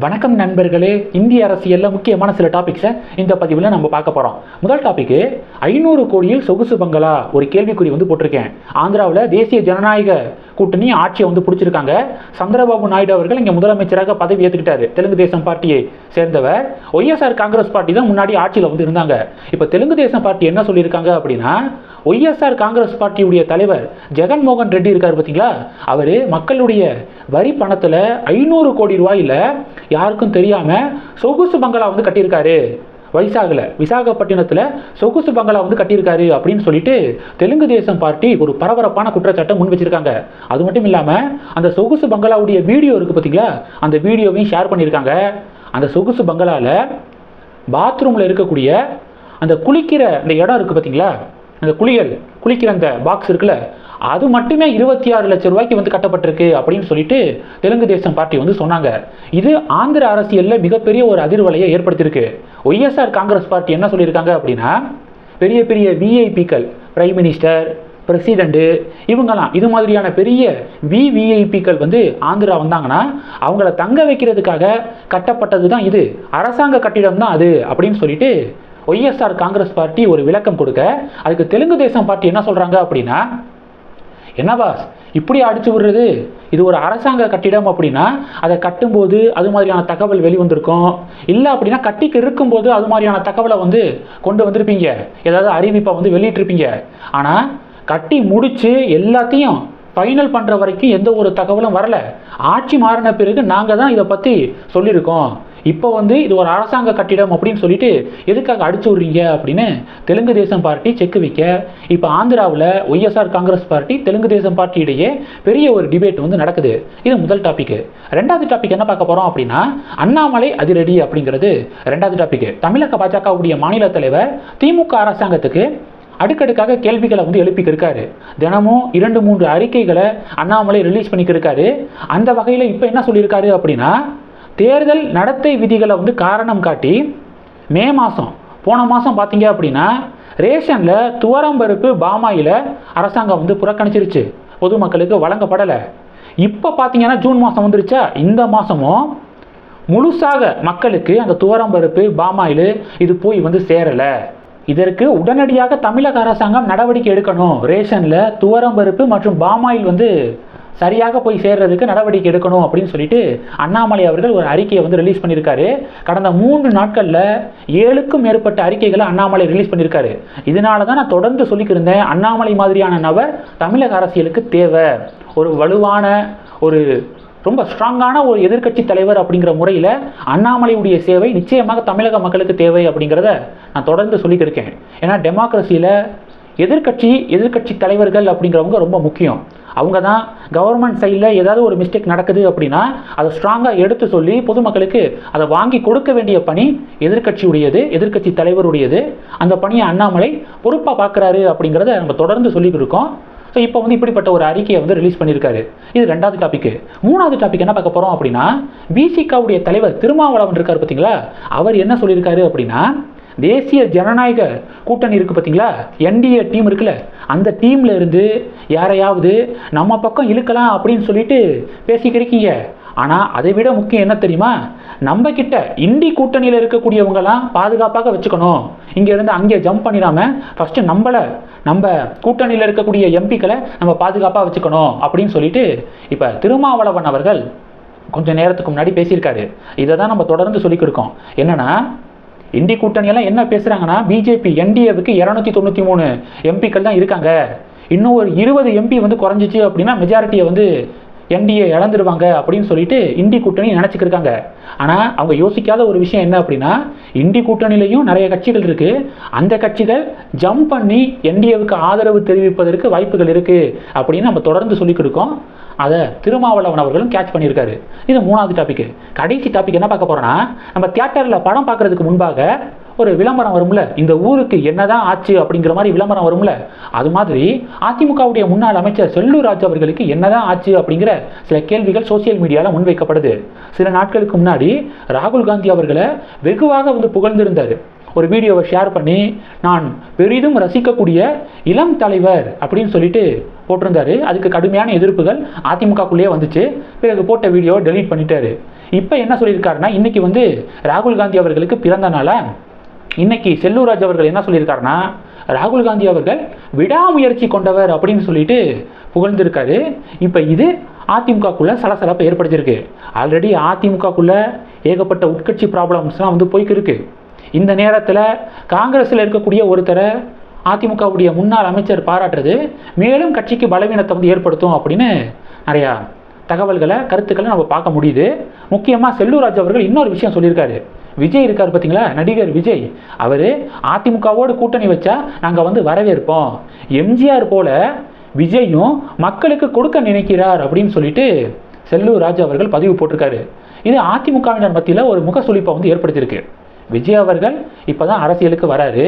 வணக்கம் நண்பர்களே இந்திய அரசியலில் முக்கியமான சில டாபிக்ஸை இந்த பதிவில் நம்ம பார்க்க போகிறோம் முதல் டாபிக்கு ஐநூறு கோடியில் சொகுசு பங்களா ஒரு கேள்விக்குறி வந்து போட்டிருக்கேன். ஆந்திராவில் தேசிய ஜனநாயக கூட்டணி ஆட்சியை வந்து பிடிச்சிருக்காங்க. சந்திரபாபு நாயுடு அவர்கள் இங்கே முதலமைச்சராக பதவி ஏற்றுக்கிட்டாரு தெலுங்கு தேசம் பார்ட்டியை சேர்ந்தவர். ஒய்எஸ்ஆர் காங்கிரஸ் பார்ட்டி தான் முன்னாடி ஆட்சியில் வந்து இருந்தாங்க. இப்போ தெலுங்கு தேசம் பார்ட்டி என்ன சொல்லியிருக்காங்க அப்படின்னா ஒய்எஸ்ஆர் காங்கிரஸ் பார்ட்டியுடைய தலைவர் ஜெகன்மோகன் ரெட்டி இருக்கார் பார்த்தீங்களா அவர் மக்களுடைய வரி பணத்தில் ஐநூறு கோடி ரூபாயில் யாருக்கும் தெரியாமல் சொகுசு பங்களா வந்து கட்டியிருக்காரு. வைசாகில் விசாகப்பட்டினத்தில் சொகுசு பங்களா வந்து கட்டியிருக்காரு அப்படின்னு சொல்லிட்டு தெலுங்கு தேசம் பார்ட்டி ஒரு பரபரப்பான குற்றச்சாட்டை முன் வச்சிருக்காங்க. அது மட்டும் இல்லாமல் அந்த சொகுசு பங்களாவுடைய வீடியோ இருக்குது பார்த்தீங்களா அந்த வீடியோவையும் ஷேர் பண்ணியிருக்காங்க. அந்த சொகுசு பங்களாவில் பாத்ரூமில் இருக்கக்கூடிய அந்த குளிக்கிற அந்த இடம் இருக்குது பார்த்தீங்களா அந்த குளியல் குளிக்கிற அந்த பாக்ஸ் இருக்குல்ல அது மட்டுமே இருபத்தி ஆறு லட்சம் ரூபாய்க்கு வந்து கட்டப்பட்டிருக்கு அப்படின்னு சொல்லிட்டு தெலுங்கு தேசம் பார்ட்டி வந்து சொன்னாங்க. இது ஆந்திர அரசியலில் மிகப்பெரிய ஒரு அதிர்வலையை ஏற்படுத்தியிருக்கு. ஒய்எஸ்ஆர் காங்கிரஸ் பார்ட்டி என்ன சொல்லியிருக்காங்க அப்படின்னா பெரிய பெரிய விஐபிக்கள் பிரைம் மினிஸ்டர் பிரசிடெண்ட்டு இவங்கெல்லாம் இது மாதிரியான பெரிய விவிஐபிக்கள் வந்து ஆந்திரா வந்தாங்கன்னா அவங்கள தங்க வைக்கிறதுக்காக கட்டப்பட்டது தான் இது. அரசாங்க கட்டிடம் தான் அது அப்படின்னு சொல்லிட்டு ஒய்எஸ்ஆர் காங்கிரஸ் பார்ட்டி ஒரு விளக்கம் கொடுக்க அதுக்கு தெலுங்கு தேசம் பார்ட்டி என்ன சொல்கிறாங்க அப்படின்னா என்ன பாஸ் இப்படி அடிச்சு விடுறது? இது ஒரு அரசாங்க கட்டிடம் அப்படின்னா அதை கட்டும்போது அது மாதிரியான தகவல் வெளிவந்திருக்கும். இல்லை அப்படின்னா கட்டிக்கு இருக்கும்போது அது மாதிரியான தகவலை வந்து கொண்டு வந்திருப்பீங்க. ஏதாவது அறிவிப்பை வந்து வெளியிட்டிருப்பீங்க. ஆனால் கட்டி முடித்து எல்லாத்தையும் ஃபைனல் பண்ணுற வரைக்கும் எந்த ஒரு தகவலும் வரல. ஆட்சி மாறின பிறகு நாங்கள் தான் இதை பற்றி சொல்லியிருக்கோம். இப்போ வந்து இது ஒரு அரசாங்க கட்டிடம் அப்படின்னு சொல்லிட்டு எதுக்காக அடிச்சு விட்றீங்க அப்படின்னு தெலுங்கு தேசம் பார்ட்டி செக்கு வைக்க. இப்போ ஆந்திராவில் YSR Congress party Telugu Desam party இடையே பெரிய ஒரு டிபேட் வந்து நடக்குது. இது முதல் டாபிக் ரெண்டாவது டாபிக் என்ன பார்க்க போகிறோம் அப்படின்னா அண்ணாமலை அதிரடி அப்படிங்கிறது ரெண்டாவது டாபிக் தமிழக பாஜகவுடைய மாநில தலைவர் திமுக அரசாங்கத்துக்கு அடுக்கடுக்காக கேள்விகளை வந்து எழுப்பிக்கிருக்காரு. தினமும் இரண்டு மூன்று அறிக்கைகளை அண்ணாமலை ரிலீஸ் பண்ணிக்கிருக்காரு. அந்த வகையில் இப்போ என்ன சொல்லியிருக்காரு அப்படின்னா தேர்தல் நடத்தை விதிகளை வந்து காரணம் காட்டி மே மாதம் போன மாதம் பார்த்தீங்க அப்படின்னா ரேஷனில் துவரம்பருப்பு பாமாயில் அரசாங்கம் வந்து புறக்கணிச்சிருச்சு. பொதுமக்களுக்கு வழங்கப்படலை. இப்போ பார்த்தீங்கன்னா ஜூன் மாதம் வந்துருச்சா? இந்த மாதமும் முழுசாக மக்களுக்கு அந்த துவரம்பருப்பு பாமாயில் இது போய் வந்து சேரலை. இதற்கு உடனடியாக தமிழக அரசாங்கம் நடவடிக்கை எடுக்கணும். ரேஷனில் துவரம்பருப்பு மற்றும் பாமாயில் வந்து சரியாக போய் சேர்றதுக்கு நடவடிக்கை எடுக்கணும் அப்படின்னு சொல்லிட்டு அண்ணாமலை அவர்கள் ஒரு அறிக்கையை வந்து ரிலீஸ் பண்ணியிருக்காரு. கடந்த மூன்று நாட்களில் ஏழுக்கும் மேற்பட்ட அறிக்கைகளை அண்ணாமலை ரிலீஸ் பண்ணியிருக்காரு. இதனால தான் நான் தொடர்ந்து சொல்லிக்கிருந்தேன் அண்ணாமலை மாதிரியான நபர் தமிழக அரசியலுக்கு தேவை. ஒரு வலுவான ஒரு ரொம்ப ஸ்ட்ராங்கான ஒரு எதிர்க்கட்சி தலைவர் அப்படிங்கிற முறையில் அண்ணாமலையுடைய சேவை நிச்சயமாக தமிழக மக்களுக்கு தேவை அப்படிங்கிறத நான் தொடர்ந்து சொல்லிட்டு இருக்கேன் ஏன்னா டெமோக்ரஸியில் எதிர்க்கட்சி எதிர்க்கட்சி தலைவர்கள் அப்படிங்கிறவங்க ரொம்ப முக்கியம். அவங்க தான் கவர்மெண்ட் சைடில் ஏதாவது ஒரு மிஸ்டேக் நடக்குது அப்படின்னா அதை ஸ்ட்ராங்காக எடுத்து சொல்லி பொதுமக்களுக்கு அதை வாங்கி கொடுக்க வேண்டிய பணி எதிர்க்கட்சியுடையது எதிர்க்கட்சி தலைவருடையது. அந்த பணியை அண்ணாமலை பொறுப்பாக பார்க்குறாரு அப்படிங்கிறத நம்ம தொடர்ந்து சொல்லிட்டு இருக்கோம். ஸோ இப்போ வந்து இப்படிப்பட்ட ஒரு அறிக்கையை வந்து ரிலீஸ் பண்ணியிருக்காரு. இது ரெண்டாவது டாபிக் மூணாவது டாபிக் என்ன பார்க்க போகிறோம் அப்படின்னா பிசிகாவுடைய தலைவர் திருமாவளவன் இருக்கார் பார்த்தீங்களா? அவர் என்ன சொல்லியிருக்காரு அப்படின்னா தேசிய ஜனநாயக கூட்டணி இருக்குது பார்த்தீங்களா என்டிஏ டீம் இருக்குல்ல அந்த டீமில் இருந்து யாரையாவது நம்ம பக்கம் இழுக்கலாம் அப்படின்னு சொல்லிட்டு பேசிக்கிருக்கீங்க ஆனால் அதை விட முக்கியம் என்ன தெரியுமா? நம்ம கிட்ட இண்டி கூட்டணியில் இருக்கக்கூடியவங்கெல்லாம் பாதுகாப்பாக வச்சுக்கணும். இங்கேருந்து அங்கே ஜம்ப் பண்ணிடாம ஃபஸ்ட்டு நம்மளை நம்ம கூட்டணியில் இருக்கக்கூடிய எம்பிக்களை நம்ம பாதுகாப்பாக வச்சுக்கணும் அப்படின்னு சொல்லிட்டு இப்போ திருமாவளவன் அவர்கள் கொஞ்சம் நேரத்துக்கு முன்னாடி பேசியிருக்காரு. இதை தான் நம்ம தொடர்ந்து சொல்லிக் கொடுக்கோம். என்னென்னா இந்தி கூட்டணியெல்லாம் என்ன பேசுகிறாங்கன்னா பிஜேபி என்டிஏவுக்கு இரநூத்தி தொண்ணூற்றி மூணு எம்பிக்கள் தான் இருக்காங்க. இன்னும் ஒரு இருபது எம்பி வந்து குறைஞ்சிச்சு அப்படின்னா மெஜாரிட்டியை வந்து என்டிஏ இழந்துருவாங்க அப்படின்னு சொல்லிட்டு இந்தி கூட்டணி நினச்சிக்கிருக்காங்க. ஆனால் அவங்க யோசிக்காத ஒரு விஷயம் என்ன அப்படின்னா இந்தி கூட்டணியிலையும் நிறைய கட்சிகள் இருக்குது அந்த கட்சிகள் ஜம்ப் பண்ணி என்டிஏவுக்கு ஆதரவு தெரிவிப்பதற்கு வாய்ப்புகள் இருக்குது அப்படின்னு நம்ம தொடர்ந்து சொல்லிக் கொடுக்கோம் அதை திருமாவளவன் அவர்களும் கேட்ச் பண்ணியிருக்காரு. இது மூணாவது டாபிக் கடைசி டாபிக் என்ன பார்க்க போகிறோன்னா நம்ம தியேட்டரில் படம் பார்க்குறதுக்கு முன்பாக ஒரு விளம்பரம் வரும்ல? இந்த ஊருக்கு என்னதான் ஆச்சு அப்படிங்கிற மாதிரி விளம்பரம் வரும்ல? அது மாதிரி அதிமுகவுடைய முன்னாள் அமைச்சர் செல்லூர் ராஜ் அவர்களுக்கு என்னதான் ஆச்சு அப்படிங்கிற சில கேள்விகள் சோசியல் மீடியாவில் முன்வைக்கப்படுது. சில நாட்களுக்கு முன்னாடி ராகுல் காந்தி அவர்களை வெகுவாக வந்து புகழ்ந்திருந்தார். ஒரு வீடியோவை ஷேர் பண்ணி நான் பெரிதும் ரசிக்கக்கூடிய இளம் தலைவர் அப்படின்னு சொல்லிட்டு போட்டிருந்தாரு. அதுக்கு கடுமையான எதிர்ப்புகள் அதிமுகக்குள்ளேயே வந்துச்சு. பிறகு போட்ட வீடியோவை டெலீட் பண்ணிட்டாரு. இப்போ என்ன சொல்லியிருக்காருன்னா இன்னைக்கு வந்து ராகுல் காந்தி அவர்களுக்கு பிறந்த நாளாக இன்னைக்கு செல்லூராஜ் அவர்கள் என்ன சொல்லியிருக்காருன்னா ராகுல் காந்தி அவர்கள் விடாமுயற்சி கொண்டவர் அப்படின்னு சொல்லிட்டு புகழ்ந்திருக்காரு. இப்போ இது அதிமுகக்குள்ள சலசலப்பை ஏற்படுத்தியிருக்கு. ஆல்ரெடி அதிமுகக்குள்ள ஏகப்பட்ட உட்கட்சி ப்ராப்ளம்ஸ்லாம் வந்து போய்க்கிருக்கு இந்த நேரத்தில் காங்கிரஸில் இருக்கக்கூடிய ஒருத்தரை அதிமுகவுடைய முன்னாள் அமைச்சர் பாராட்டுறது மேலும் கட்சிக்கு பலவீனத்தை வந்து ஏற்படுத்தும் அப்படின்னு நிறையா தகவல்களை கருத்துக்களை நம்ம பார்க்க முடியுது. முக்கியமாக செல்லூராஜ் அவர்கள் இன்னொரு விஷயம் சொல்லியிருக்காரு. விஜய் இருக்கார் பார்த்தீங்களா நடிகர் விஜய். அவர் அதிமுகவோடு கூட்டணி வச்சா நாங்கள் வந்து வரவேற்போம். எம்ஜிஆர் போல விஜயும் மக்களுக்கு கொடுக்க நினைக்கிறார் அப்படின்னு சொல்லிட்டு செல்லூர் ராஜா அவர்கள் பதிவு போட்டிருக்காரு. இது அதிமுகவினர் மத்தியில் ஒரு முக சுழிப்பை வந்து ஏற்படுத்தியிருக்கு. விஜய் அவர்கள் இப்போ தான் அரசியலுக்கு வராரு.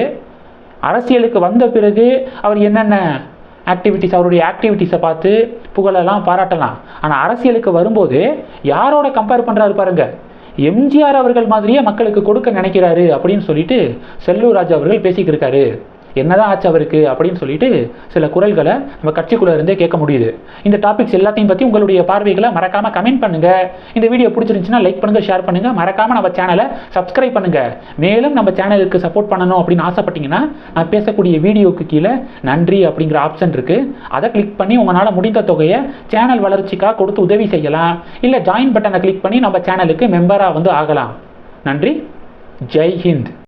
அரசியலுக்கு வந்த பிறகு அவர் என்னென்ன ஆக்டிவிட்டிஸ் அவருடைய ஆக்டிவிட்டீஸை பார்த்து புகழெல்லாம் பாராட்டலாம். ஆனால் அரசியலுக்கு வரும்போது யாரோட கம்பேர் பண்ணுறாரு பாருங்கள் எம்ஜிஆர் அவர்கள் மாதிரியே மக்களுக்கு கொடுக்க நினைக்கிறாரு அப்படின்னு சொல்லிட்டு செல்லூர் ராஜா அவர்கள் பேசிக்கிருக்காரு என்னதான் ஆச்சு அவருக்கு அப்படின்னு சொல்லிட்டு சில குரல்களை நம்ம கட்சிக்குள்ள இருந்தே கேட்க முடியுது. இந்த டாபிக்ஸ் எல்லாத்தையும் பற்றி உங்களுடைய பார்வைகளை மறக்காம கமெண்ட் பண்ணுங்க. இந்த வீடியோ பிடிச்சிருந்துச்சுன்னா லைக் பண்ணுங்க ஷேர் பண்ணுங்க. மறக்காம நம்ம சேனலை சப்ஸ்கிரைப் பண்ணுங்க. மேலும் நம்ம சேனலுக்கு சப்போர்ட் பண்ணணும் அப்படின்னு ஆசைப்பட்டீங்கன்னா நான் பேசக்கூடிய வீடியோக்கு கீழே நன்றி அப்படிங்கிற ஆப்ஷன் இருக்கு. அதை கிளிக் பண்ணி உங்களால் முடிந்த தொகையை சேனல் வளர்ச்சிக்காக கொடுத்து உதவி செய்யலாம். இல்லை ஜாயின் பட்டனை கிளிக் பண்ணி நம்ம சேனலுக்கு மெம்பராக வந்து ஆகலாம். நன்றி. ஜெய் ஹிந்த்.